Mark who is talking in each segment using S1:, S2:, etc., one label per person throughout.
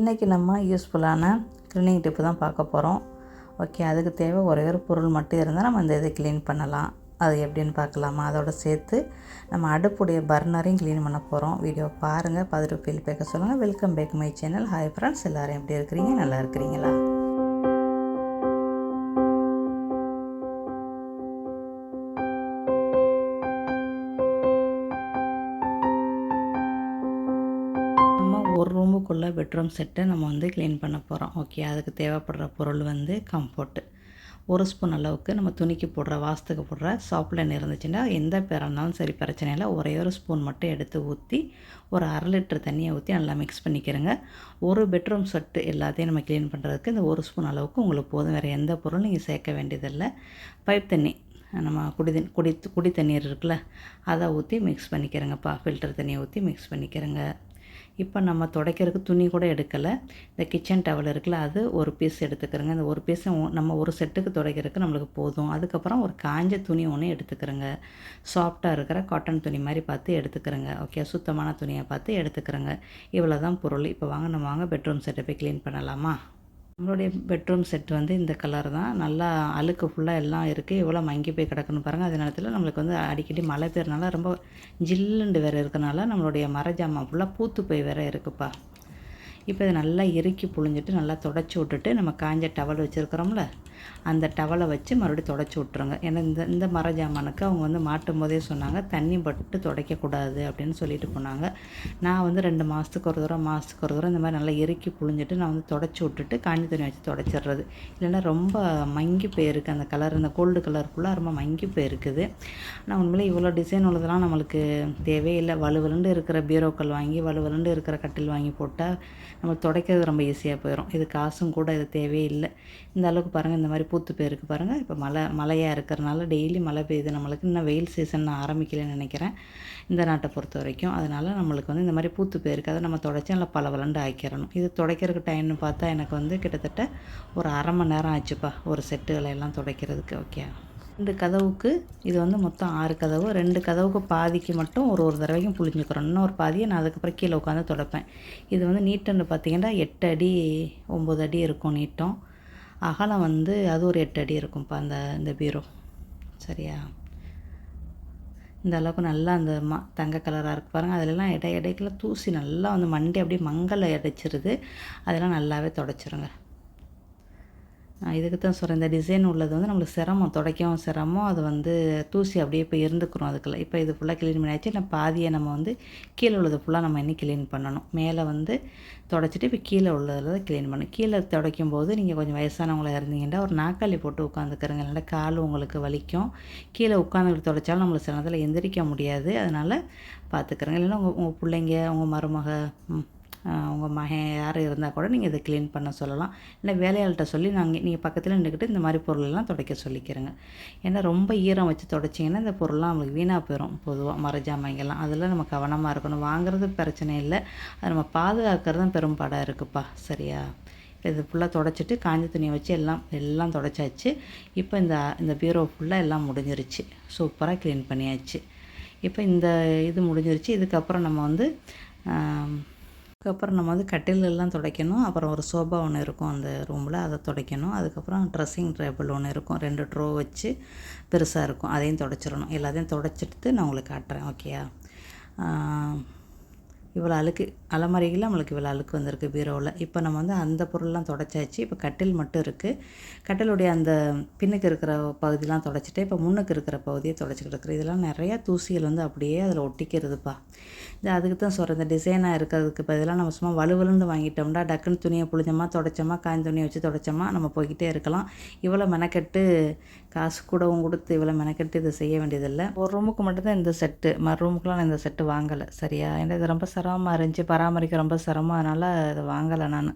S1: இன்றைக்கி நம்ம யூஸ்ஃபுல்லான க்ளீனிங் டிப்பு தான் பார்க்க போகிறோம் ஓகே அதுக்கு தேவை ஒரே ஒரு பொருள் மட்டும் இருந்தால் நம்ம இந்த இதை க்ளீன் பண்ணலாம். அது எப்படின்னு பார்க்கலாமா? அதோட சேர்த்து நம்ம அடுப்புடைய பர்னரையும் க்ளீன் பண்ண போகிறோம் வீடியோ பாருங்கள் பார்த்துட்டு ஃபீல் பேக்க சொல்லுங்கள் welcome back my channel hi friends எல்லோரும் எப்படி இருக்கிறீங்க? நல்லா இருக்கிறீங்களா? ரூமுக்குள்ளே பெட்ரூம் செட்டை நம்ம வந்து க்ளீன் பண்ண போகிறோம் ஓகே அதுக்கு தேவைப்படுற பொருள் வந்து கம்ஃபோர்ட்டு ஒரு ஸ்பூன் அளவுக்கு நம்ம துணிக்கு போடுற வாசத்துக்கு போடுற சாப்பிட்லன் இருந்துச்சுன்னா எந்த பேராக இருந்தாலும் சரி பிரச்சனை இல்லை. ஒரே ஒரு ஸ்பூன் மட்டும் எடுத்து ஊற்றி ஒரு அரை லிட்டர் தண்ணியை ஊற்றி நல்லா மிக்ஸ் பண்ணிக்கிறேங்க. ஒரு பெட்ரூம் செட்டு எல்லாத்தையும் நம்ம க்ளீன் பண்ணுறதுக்கு இந்த ஒரு ஸ்பூன் அளவுக்கு உங்களுக்கு போதும். வேறு எந்த பொருளும் நீங்கள் சேர்க்க வேண்டியதில்லை. பைப் தண்ணி நம்ம குடி தண்ணி குடி குடி தண்ணீர் இருக்குல்ல அதை ஊற்றி மிக்ஸ் பண்ணிக்கிறேங்கப்பா. ஃபில்டர் தண்ணியை ஊற்றி மிக்ஸ் பண்ணிக்கிறேங்க. இப்போ நம்ம துடைக்கிறதுக்கு துணி கூட எடுக்கலை. இந்த கிச்சன் டவல் இருக்குல்ல அது ஒரு பீஸ் எடுத்துக்கிறோங்க. இந்த ஒரு பீஸ் நம்ம ஒரு செட்டுக்கு துடைக்கிறதுக்கு நம்மளுக்கு போதும். அதுக்கப்புறம் ஒரு காஞ்ச துணி ஒன்று எடுத்துக்கிறோங்க. சாஃப்டாக இருக்கிற காட்டன் துணி மாதிரி பார்த்து எடுத்துக்கிறோங்க. ஓகே சுத்தமான துணியை பார்த்து எடுத்துக்கிறோங்க. இவ்வளோ தான் பொருள். இப்போ வாங்க நம்ம வாங்க பெட்ரூம் செட்டை போய் க்ளீன் பண்ணலாமா? நம்மளுடைய பெட்ரூம் செட் வந்து இந்த கலர் தான். நல்லா அழுக்கு ஃபுல்லாக எல்லாம் இருக்குது எவ்வளோ மங்கி போய் கிடக்குன்னு பாருங்கள் அதே நேரத்தில் நம்மளுக்கு வந்து அடிக்கடி மழை பெய்யறனால ரொம்ப ஜில்லுண்டு வேறு இருக்கனால நம்மளுடைய மர ஜாமான் ஃபுல்லாக பூத்து போய் வேறு இருக்குப்பா. இப்போ இதை நல்லா இறுக்கி புழிஞ்சிட்டு நல்லா தொடச்சி விட்டுட்டு நம்ம காஞ்ச டவல் வச்சுருக்குறோம்ல அந்த டவலை வச்சு மறுபடியும் தொடச்சி விட்ருங்க ஏன்னா இந்த இந்த மர ஜாமானுக்கு அவங்க வந்து மாட்டும் போதே சொன்னாங்க தண்ணி பட்டு துடைக்கக்கூடாது அப்படின்னு சொல்லிட்டு போனாங்க. நான் வந்து ரெண்டு மாதத்துக்கு ஒரு தூரம் மாதத்துக்கு ஒரு தூரம் இந்த மாதிரி நல்லா இறுக்கி புழிஞ்சிட்டு நான் வந்து தொடச்சி விட்டுட்டு காஞ்சி துணி வச்சு தொடச்சிடுறது இல்லைன்னா ரொம்ப மங்கி போயிருக்கு அந்த கலர் இந்த கோல்டு கலர் ஃபுல்லாக ரொம்ப மங்கி போயிருக்குது. ஆனால் உண்மையிலே இவ்வளோ டிசைன் உள்ளதெல்லாம் நம்மளுக்கு தேவையில்லை. வலுவலுண்டு இருக்கிற பீரோக்கள் வாங்கி வலுவலுண்டு இருக்கிற கட்டில் வாங்கி போட்டால் நம்ம துடைக்கிறது ரொம்ப ஈஸியாக போயிடும் இது காசும் கூட இது தேவையில்லை. இந்த அளவுக்கு பாருங்கள் இந்த மாதிரி பூத்து போயிருக்கு பாருங்கள் இப்போ மழை மழையாக இருக்கிறனால டெய்லி மழை பெய்யுது. நம்மளுக்கு இன்னும் வெயில் சீசன் ஆரம்பிக்கலைன்னு நினைக்கிறேன். இந்த நாட்டை பொறுத்த வரைக்கும். அதனால் நம்மளுக்கு வந்து இந்த மாதிரி பூத்து போயிருக்கு. அதை நம்ம தொடச்சி நல்லா பல வளண்டு ஆக்கிடணும் இது துடைக்கிறதுக்கு டைம்னு பார்த்தா எனக்கு வந்து கிட்டத்தட்ட ஒரு அரை மணி நேரம் ஆச்சுப்பா ஒரு செட்டுகளை எல்லாம் துடைக்கிறதுக்கு. ஓகே ரெண்டு கதவுக்கு இது வந்து மொத்தம் ஆறு கதவு. ரெண்டு கதவுக்கு பாதிக்கு மட்டும் ஒரு ஒரு தடவைக்கும் புளிஞ்சுக்கிறோம் இன்னொரு பாதியை நான் அதுக்கப்புறம் கீழே உட்காந்து தொடப்பேன். இது வந்து நீட்டன்னு பார்த்தீங்கன்னா எட்டு அடி ஒம்பது அடி இருக்கும் நீட்டம். அகலம் வந்து அது ஒரு எட்டு அடி இருக்கும்ப்பா அந்த இந்த பீரோ. சரியா? இந்த அளவுக்கு நல்லா அந்த ம தங்க கலராக இருக்கு பாருங்கள் அதிலெல்லாம் இடை இடைக்குள்ள தூசி நல்லா வந்து மண்டி அப்படியே மங்கலை அடைச்சிருது அதெல்லாம் நல்லாவே தொடச்சிருங்க. இதுக்கு தான் சொல்கிறேன் இந்த டிசைன் உள்ளது வந்து நம்மளுக்கு சிரமம் துடைக்கவும் சிரமம். அது வந்து தூசி அப்படியே இப்போ இருந்துக்கிறோம் அதுக்குள்ள. இப்போ இது ஃபுல்லாக க்ளீன் பண்ணியாச்சு இல்லை பாதியை நம்ம வந்து கீழே உள்ளது ஃபுல்லாக நம்ம இன்னும் க்ளீன் பண்ணணும். மேலே வந்து தொடச்சிட்டு இப்போ கீழே உள்ளதில் தான் க்ளீன் பண்ணணும். கீழே துடைக்கும் போது நீங்கள் கொஞ்சம் வயசானவங்களாக இருந்தீங்கன்னா ஒரு நாக்காளி போட்டு உட்காந்துக்கிறங்க இல்லைன்னா கால் உங்களுக்கு வலிக்கும். கீழே உட்காந்துக்கிட்டு துடைச்சாலும் நம்மளுக்கு சில நேரத்தில் எந்திரிக்க முடியாது. அதனால் பார்த்துக்கிறேங்க இல்லைன்னா உங்கள் உங்கள் பிள்ளைங்க உங்கள் மருமக உங்கள் மகன் யார் இருந்தால் கூட நீங்கள் இதை க்ளீன் பண்ண சொல்லலாம். இல்லை வேலையாள்கிட்ட சொல்லி நாங்கள் நீங்கள் பக்கத்தில் நின்றுக்கிட்டு இந்த மாதிரி பொருளெல்லாம் துடைக்க சொல்லிக்கிறேங்க. ஏன்னா ரொம்ப ஈரம் வச்சு துடைச்சிங்கன்னா இந்த பொருள்லாம் நம்மளுக்கு வீணாக போயிடும் பொதுவாக மர மரஜாமாங்கெல்லாம் அதில் நம்ம கவனமாக இருக்கணும். வாங்குறது பிரச்சனை இல்லை. அதை நம்ம பாதுகாக்கிறது தான் பெரும்பாடாக இருக்குப்பா. சரியா? இப்போ இது ஃபுல்லாக தொடச்சிட்டு காஞ்ச துணியை வச்சு எல்லாம் எல்லாம் தொடச்சாச்சு. இப்போ இந்த இந்த பீரோ ஃபுல்லாக எல்லாம் முடிஞ்சிருச்சு. சூப்பராக க்ளீன் பண்ணியாச்சு. இப்போ இந்த இது முடிஞ்சிருச்சு. இதுக்கப்புறம் நம்ம வந்து அதுக்கப்புறம் நம்ம வந்து கட்டிலெல்லாம் துடைக்கணும். அப்புறம் ஒரு சோபா ஒன்று இருக்கும் அந்த ரூமில் அதை துடைக்கணும். அதுக்கப்புறம் ட்ரெஸ்ஸிங் டேபிள் ஒன்று இருக்கும். ரெண்டு ட்ரோ வச்சு பெருசாக இருக்கும். அதையும் துடைச்சிடணும். எல்லாத்தையும் துடைச்சிட்டு நான் உங்களுக்கு காட்டுறேன். ஓகேயா இவ்வளோ அழுக்கு அலமாரியில் நம்மளுக்கு இவ்வளோ அழுக்கு வந்திருக்கு பீரோவில். இப்போ நம்ம வந்து அந்த பொருள்லாம் தொடச்சாச்சு. இப்போ கட்டில் மட்டும் இருக்குது கட்டிலுடைய அந்த பின்னுக்கு இருக்கிற பகுதியெலாம் தொடச்சிட்டு இப்போ முன்னுக்கு இருக்கிற பகுதியை தொடச்சிக்கிட்டு இருக்குது இதெல்லாம் நிறையா தூசிகள் வந்து அப்படியே அதில் ஒட்டிக்கிறதுப்பா. இது அதுக்கு தான் சொல்கிறேன் இந்த டிசைனாக இருக்கிறதுக்கு பதிலாக நம்ம சும்மா வலுவலுன்னு வாங்கிட்டோம்னா டக்குன்னு துணியை புழிஞ்சோமா தொடச்சோமா காய்ந்த துணியை வச்சு தொடச்சோமா நம்ம போய்கிட்டே இருக்கலாம். இவ்வளோ மெனக்கெட்டு காசு கூடவும் கொடுத்து இவ்வளோ மெனக்கெட்டு இதை செய்ய வேண்டியதில்லை. ஒரு ரூமுக்கு மட்டும்தான் இந்த செட்டு மறு ரூமுக்குலாம் நான் இந்த செட்டு வாங்கலை. சரியா? ஏன்னா இது ரொம்ப சிரமமாக இருந்துச்சு. பராமரிக்க ரொம்ப சிரமம். அதனால் இதை வாங்கலை நான்.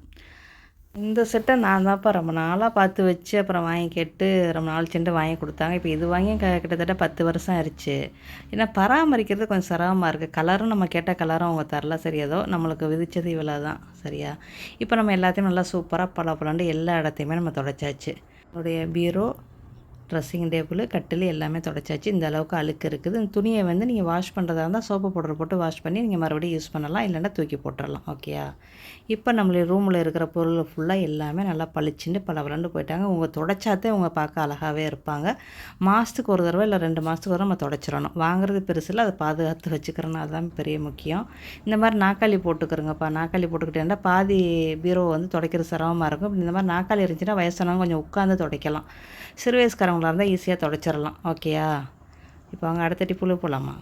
S1: இந்த செட்டை நான் தான்ப்பா ரொம்ப நாளாக பார்த்து வச்சு அப்புறம் வாங்கி கேட்டு ரொம்ப நாள் சென்று வாங்கி கொடுத்தாங்க. இப்போ இது வாங்கி க கிட்டத்தட்ட பத்து வருஷம் ஆயிடுச்சு ஏன்னா பராமரிக்கிறது கொஞ்சம் சிரமமாக இருக்குது கலரும் நம்ம கேட்ட கலரும் அவங்க தரல. சரி ஏதோ நம்மளுக்கு விதிச்சது இவ்வளோ தான் சரியா? இப்போ நம்ம எல்லாத்தையும் நல்லா சூப்பராக பல பலண்டு எல்லா இடத்தையுமே நம்ம தொடச்சாச்சு. என்னுடைய பீரோ ட்ரெஸ்ஸிங் டேபிள் கட்டில் எல்லாமே தொடச்சாச்சு. இந்த அளவுக்கு அழுக்கு இருக்குது. இந்த துணியை வந்து நீங்கள் வாஷ் பண்ணுறதா இருந்தால் சோப்பு பவுடர் போட்டு வாஷ் பண்ணி நீங்கள் மறுபடியும் யூஸ் பண்ணலாம். இல்லைன்னா தூக்கி போட்டுடலாம் ஓகேயா இப்போ நம்மளுடைய ரூமில் இருக்கிற பொருள் ஃபுல்லாக எல்லாமே நல்லா பளிச்சுட்டு பல போயிட்டாங்க. உங்கள் தொடச்சாத்தே உங்கள் பார்க்க அழகாகவே இருப்பாங்க. மாதத்துக்கு ஒரு தடவை இல்லை ரெண்டு மாதத்துக்கு ஒரு நம்ம தொடச்சிடணும். வாங்குறது பெருசில் அதை பாதுகாத்து வச்சுக்கிறோன்னா அதுதான் பெரிய முக்கியம். இந்த மாதிரி நாக்காளி போட்டுக்கிறோங்கப்பா. நாக்காளி போட்டுக்கிட்டேன்னா பாதி பீரோ வந்து துடைக்கிற சிரமமாக இருக்கும். இந்த மாதிரி நாக்காளி இருந்துச்சுன்னா வயசானவங்க கொஞ்சம் உட்காந்து துடைக்கலாம். சிறு வயசுக்காரங்களாக இருந்தால் ஈஸியாக தொடச்சிடலாம் ஓகேயா இப்போ அவங்க அடுத்த புழு போகலாமா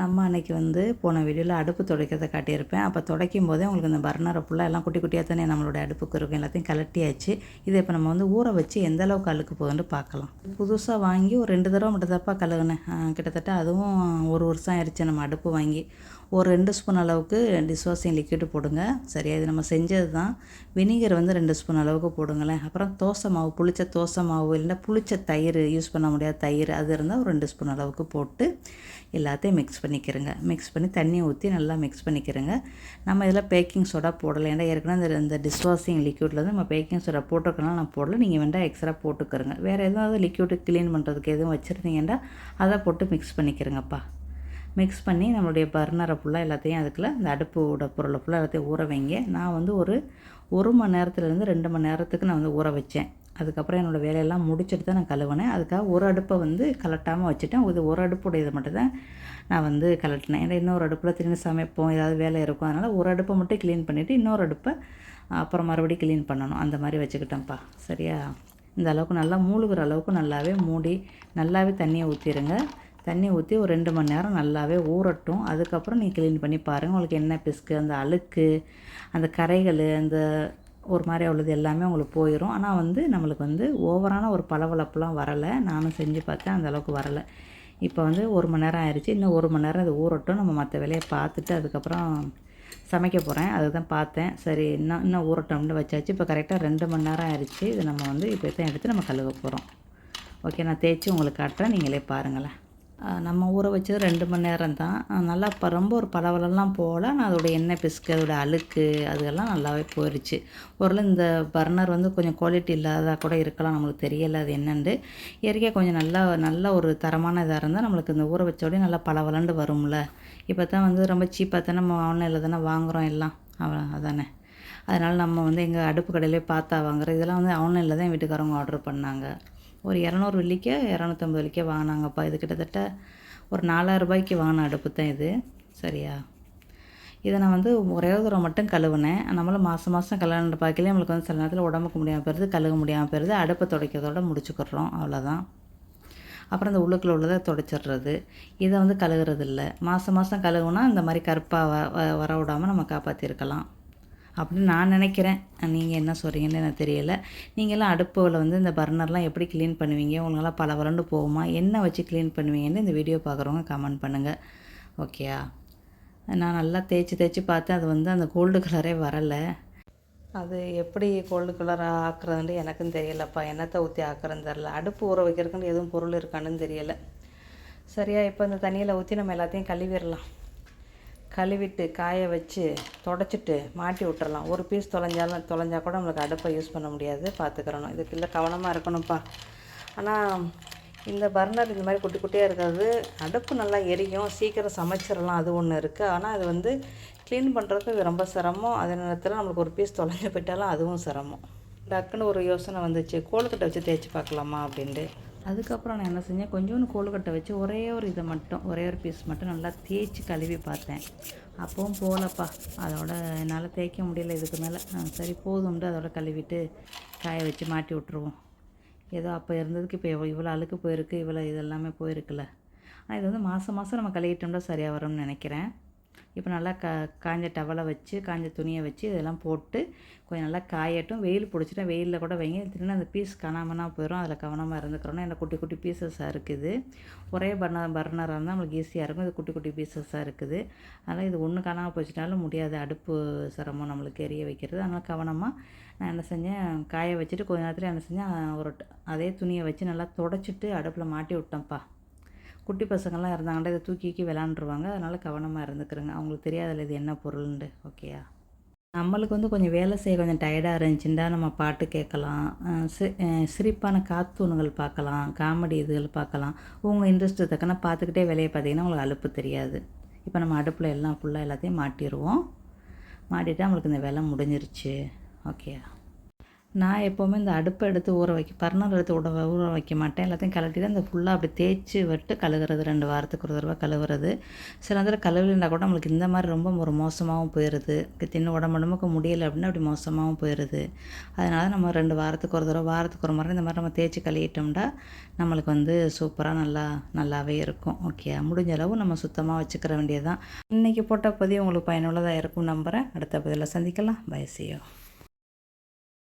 S1: நம்ம அன்றைக்கி வந்து போன வீடியோவில் அடுப்பு துடைக்கிறத காட்டியிருப்பேன். அப்போ துடைக்கும் போதே உங்களுக்கு இந்த பர்னரை ஃபுல்லாக எல்லாம் குட்டி குட்டியாக தானே நம்மளோட அடுப்புக்கு இருக்கும் எல்லாத்தையும் கலட்டியாச்சு இதை இப்போ நம்ம வந்து ஊற வச்சு எந்த அளவுக்கு அழுக்கு போகுதுன்னு பார்க்கலாம். புதுசாக வாங்கி ஒரு ரெண்டு தடவை மட்டும் தப்பாக கழுகுனேன் கிட்டத்தட்ட அதுவும் ஒரு வருஷம் ஆயிடுச்சு நம்ம அடுப்பு வாங்கி. ஒரு ரெண்டு ஸ்பூன் அளவுக்கு டிஷ்வாஷிங் லிக்விடு போடுங்க. சரியா? இது நம்ம செஞ்சது தான் வினிகர் வந்து ரெண்டு ஸ்பூன் அளவுக்கு போடுங்களேன். அப்புறம் தோசை மாவு புளிச்ச தோசை மாவு இல்லைன்னா புளிச்ச தயிர் யூஸ் பண்ண முடியாத தயிர் அது இருந்தால் ஒரு ரெண்டு ஸ்பூன் அளவுக்கு போட்டு எல்லாத்தையும் மிக்ஸ் பண்ணிக்கிறேங்க. மிக்ஸ் பண்ணி தண்ணி ஊற்றி நல்லா மிக்ஸ் பண்ணிக்கிறேங்க. நம்ம இதில் பேக்கிங் சோடா போடலை. ஏன்னா ஏற்கனவே இந்த இந்த டிஷ்வாஷிங் லிக்யூடில் வந்து நம்ம பேக்கிங் சோடா போட்டிருக்கனால நான் போடல. நீங்கள் வேண்டாம் எக்ஸ்ட்ரா போட்டுக்கிறங்க. வேறு எதாவது லிக்யூடு க்ளீன் பண்ணுறதுக்கு எதுவும் வச்சுருந்தீங்கன்னா அதை போட்டு மிக்ஸ் பண்ணிக்கிறேங்கப்பா. மிக்ஸ் பண்ணி நம்மளுடைய பர்னரை ஃபுல்லாக எல்லாத்தையும் அதுக்குள்ள இந்த அடுப்போட பொருளை ஃபுல்லாக எல்லாத்தையும் ஊற வைங்க. நான் வந்து ஒரு ஒரு மணி நேரத்துலேருந்து ரெண்டு மணி நேரத்துக்கு நான் வந்து ஊற வச்சேன். அதுக்கப்புறம் என்னோடய வேலையெல்லாம் முடிச்சுட்டு தான் நான் கழுவினேன். அதுக்காக ஒரு அடுப்பை வந்து கலட்டாமல் வச்சுட்டேன். இது ஒரு அடுப்புடைய இதை மட்டும் தான் நான் வந்து கலட்டினேன். ஏன்னா இன்னொரு அடுப்பில் திரும்பி சமைப்போம் ஏதாவது வேலை இருக்கும். அதனால் ஒரு அடுப்பை மட்டும் க்ளீன் பண்ணிவிட்டு இன்னொரு அடுப்பை அப்புறம் மறுபடியும் க்ளீன் பண்ணணும். அந்த மாதிரி வச்சுக்கிட்டேன்ப்பா. சரியா? இந்த அளவுக்கு நல்லா மூழ்கிற அளவுக்கு நல்லாவே மூடி நல்லாவே தண்ணியை ஊற்றிடுங்க தண்ணி ஊற்றி ஒரு ரெண்டு மணி நேரம் நல்லாவே ஊறட்டும். அதுக்கப்புறம் நீ க்ளீன் பண்ணி பாருங்கள் உங்களுக்கு என்ன பிஸ்கு அந்த அழுக்கு அந்த கரைகள் அந்த ஒரு மாதிரி உள்ளது எல்லாமே உங்களுக்கு போயிடும் ஆனால் வந்து நம்மளுக்கு வந்து ஓவரான ஒரு பளபளப்புலாம் வரலை. நானும் செஞ்சு பார்த்தேன். அந்தளவுக்கு வரலை. இப்போ வந்து ஒரு மணி நேரம் ஆயிடுச்சு இன்னும் ஒரு மணி நேரம் அது ஊறட்டும். நம்ம மற்ற வேலையை பார்த்துட்டு அதுக்கப்புறம் சமைக்க போகிறேன் அதுதான் பார்த்தேன். சரி இன்னும் இன்னும் ஊறட்டோம்னு வச்சாச்சு. இப்போ கரெக்டாக ரெண்டு மணி நேரம் ஆயிடுச்சு இது நம்ம வந்து இப்போ தான் எடுத்து நம்ம கழுவ போகிறோம் ஓகே நான் தேய்ச்சி உங்களுக்கு காட்டுறேன். நீங்களே பாருங்களேன். நம்ம ஊற வச்சது ரெண்டு மணி நேரம் தான் நல்லா இப்போ ரொம்ப ஒரு பளபளலாம் போகல. நான் அதோடய எண்ணெய் பிசுக்கு அதோடய அழுக்கு அதெல்லாம் நல்லாவே போயிடுச்சு ஒரு இந்த பர்னர் வந்து கொஞ்சம் குவாலிட்டி இல்லாததாக கூட இருக்கலாம். நம்மளுக்கு தெரியலை அது என்னென்று இயற்கையாக கொஞ்சம் நல்லா நல்ல ஒரு தரமான இதாக இருந்தால் நம்மளுக்கு இந்த ஊற வச்சோடய நல்லா பளபளண்டு வரும்ல. இப்போ தான் வந்து ரொம்ப சீப்பாக தானே நம்ம ஆன்லைனில் தானே வாங்குகிறோம் எல்லாம். அதானே. அதனால் நம்ம வந்து எங்கள் அடுப்பு கடையிலே பார்த்தா வாங்குகிறோம் இதெல்லாம் வந்து ஆன்லைனில் தான் வீட்டுக்காரவங்க ஆர்டர் பண்ணாங்க. ஒரு இரநூறு வெள்ளிக்கே இரநூத்தம்பது வெள்ளிக்கே வாங்கினாங்கப்பா. இது கிட்டத்தட்ட ஒரு நாலாயிரம் ரூபாய்க்கு வாங்கின அடுப்பு தான் இது. சரியா? இதை நான் வந்து ஒரே ஒரு தடவை மட்டும் கழுவுனேன். நம்மளும் மாதம் மாதம் கல்யாணம் பார்க்கல நம்மளுக்கு வந்து சில நேரத்தில் உடம்புக்கு முடியாமல் போயிருது கழுவ முடியாமல் போயிருது அடுப்பை துடைக்கிறதோட முடிச்சுக்கிறோம். அவ்வளோதான் அப்புறம் இந்த உள்ளுக்குள்ள உள்ளதை துடைச்சிடுறது. இதை வந்து கழுகுறது இல்லை மாதம் மாதம் கழுவுனா இந்த மாதிரி கருப்பாக வ வர விடாமல் நம்ம காப்பாற்றிருக்கலாம் அப்படின்னு நான் நினைக்கிறேன். நீங்கள் என்ன சொல்கிறீங்கன்னு எனக்கு தெரியலை. நீங்களாம் அடுப்பில் வந்து இந்த பர்னர்லாம் எப்படி க்ளீன் பண்ணுவீங்க? உங்களால் பல வளர்ந்து போகுமா? என்ன வச்சு க்ளீன் பண்ணுவீங்கன்னு இந்த வீடியோ பார்க்குறவங்க கமெண்ட் பண்ணுங்கள் ஓகேயா நான் நல்லா தேய்ச்சி தேய்ச்சி பார்த்தேன் அது வந்து அந்த கோல்டு கலரே வரலை. அது எப்படி கோல்டு கலராக ஆக்குறதுன்னு எனக்கும் தெரியலப்பா. என்னத்தை ஊற்றி ஆக்குறதுன்னு தெரில அடுப்பு ஊற வைக்கிறதுக்குன்னு எதுவும் பொருள் இருக்கான்னு தெரியலை. சரியா? இப்போ இந்த தண்ணியில் ஊற்றி நம்ம எல்லாத்தையும் கழுவிடலாம். கழுவிட்டு காய வச்சு தொடச்சிட்டு மாட்டி விட்டுறலாம். ஒரு பீஸ் தொலைஞ்சாலும் தொலைஞ்சா கூட நம்மளுக்கு அடுப்பை யூஸ் பண்ண முடியாது. பார்த்துக்கிறணும் இதுக்குள்ள கவனமாக இருக்கணும்ப்பா. ஆனால் இந்த பர்னர் இந்த மாதிரி குட்டி குட்டியாக இருக்கிறது அடுப்பு நல்லா எரியும். சீக்கிரம் சமைச்சிடலாம் அது ஒன்று இருக்குது ஆனால் அது வந்து க்ளீன் பண்ணுறதுக்கு ரொம்ப சிரமம். அதே நேரத்தில் நம்மளுக்கு ஒரு பீஸ் தொலைஞ்சு போயிட்டாலும் அதுவும் சிரமம். டக்குன்னு ஒரு யோசனை வந்துச்சு. கோழுக்கிட்ட வச்சு தேய்ச்சி பார்க்கலாமா அப்படின்ட்டு. அதுக்கப்புறம் நான் என்ன செஞ்சேன் கொஞ்சோண்டு கோழுக்கட்டை வச்சு ஒரே ஒரு இதை மட்டும் ஒரே ஒரு பீஸ் மட்டும் நல்லா தேய்ச்சி கழுவி பார்த்தேன். அப்பவும் போகலப்பா. அதோட என்னால் தேய்க்க முடியல இதுக்கு மேலே. சரி போதும்ட்டு அதோட கழுவிட்டு காய வச்சு மாட்டி விட்ருவோம் ஏதோ அப்போ இருந்ததுக்கு இப்போ இவ்வளோ அழுக்கு போயிருக்கு இவ்வளோ இதெல்லாமே போயிருக்குல்ல. ஆனால் இது வந்து மாதம் மாதம் நம்ம கழுவிட்டோம்னா சரியாக வரும்னு நினைக்கிறேன். இப்போ நல்லா கா காஞ்ச டவலை வச்சு காஞ்ச துணியை வச்சு இதெல்லாம் போட்டு கொஞ்சம் நல்லா காயட்டும். வெயில் பிடிச்சிட்டா வெயிலில் கூட வைங்க. திரும்ப அந்த பீஸ் காணாமனா போயிடும் அதில் கவனமாக இருந்துக்கிறோன்னா எனக்கு குட்டி குட்டி பீசஸாக இருக்குது. ஒரே பர்னர் பர்னராக இருந்தால் நம்மளுக்கு ஈஸியாக இருக்கும். இது குட்டி குட்டி பீசஸாக இருக்குது. அதனால் இது ஒன்று காணாமல் போச்சுனாலும் முடியாது. அடுப்பு சிரமம் நம்மளுக்கு எரிய வைக்கிறது. அதனால் கவனமாக நான் என்ன செஞ்சேன்? காய வச்சுட்டு கொஞ்ச நேரத்தில் என்ன செஞ்சேன்? ஒரு அதே துணியை வச்சு நல்லா தொடச்சிட்டு அடுப்பில் மாட்டி விட்டேன்ப்பா. குட்டி பசங்கள்லாம் இருந்தாங்கன்னா இதை தூக்கிக்கி விளாண்டுருவாங்க. அதனால் கவனமாக இருந்துக்கிறேங்க. அவங்களுக்கு தெரியாதில்ல இது என்ன பொருள்ன்ட்டு. ஓகேயா நம்மளுக்கு வந்து கொஞ்சம் வேலை செய்ய கொஞ்சம் டயர்டாக இருந்துச்சுன்னா நம்ம பாட்டு கேட்கலாம். சி- சிரிப்பான காத்தூணுகள் பார்க்கலாம். காமெடி இதுகள் பார்க்கலாம். உங்கள் இன்ட்ரெஸ்ட் தக்கன பார்த்துக்கிட்டே வேலையை பார்த்தீங்கன்னா உங்களுக்கு அலுப்பு தெரியாது. இப்போ நம்ம அடுப்பில் எல்லாம் ஃபுல்லாக எல்லாத்தையும் மாட்டிடுவோம் மாட்டிட்டு நம்மளுக்கு இந்த வேலை முடிஞ்சிருச்சு. ஓகேயா நான் எப்போவுமே இந்த அடுப்பை எடுத்து ஊற வைக்க பர்னர் எடுத்து ஊட ஊற வைக்க மாட்டேன். எல்லாத்தையும் கலட்டிட்டு அந்த ஃபுல்லாக அப்படி தேய்ச்சி விட்டு கழுகுறது ரெண்டு வாரத்துக்கு ஒரு தடவை கழுவுறது. சில நேரத்தில் கழுவிலனா கூட நம்மளுக்கு இந்த மாதிரி ரொம்ப ஒரு மோசமாகவும் போயிடுது தின்னு உடம்பு உடம்புக்கு முடியலை அப்படின்னா அப்படி மோசமாகவும் போயிடுது அதனால் நம்ம ரெண்டு வாரத்துக்கு ஒரு தடவை வாரத்துக்கு ஒரு முறை இந்த மாதிரி நம்ம தேய்ச்சி கழுவிட்டோம்னா நம்மளுக்கு வந்து சூப்பராக நல்லா நல்லாவே இருக்கும். ஓகே முடிஞ்ச அளவு நம்ம சுத்தமாக வச்சுக்கிற வேண்டியது தான் இன்றைக்கி போட்ட பதிவு உங்களுக்கு பயனுள்ளதாக இருக்கும் நம்புகிறேன் அடுத்த பதிவில் சந்திக்கலாம். பயசியோ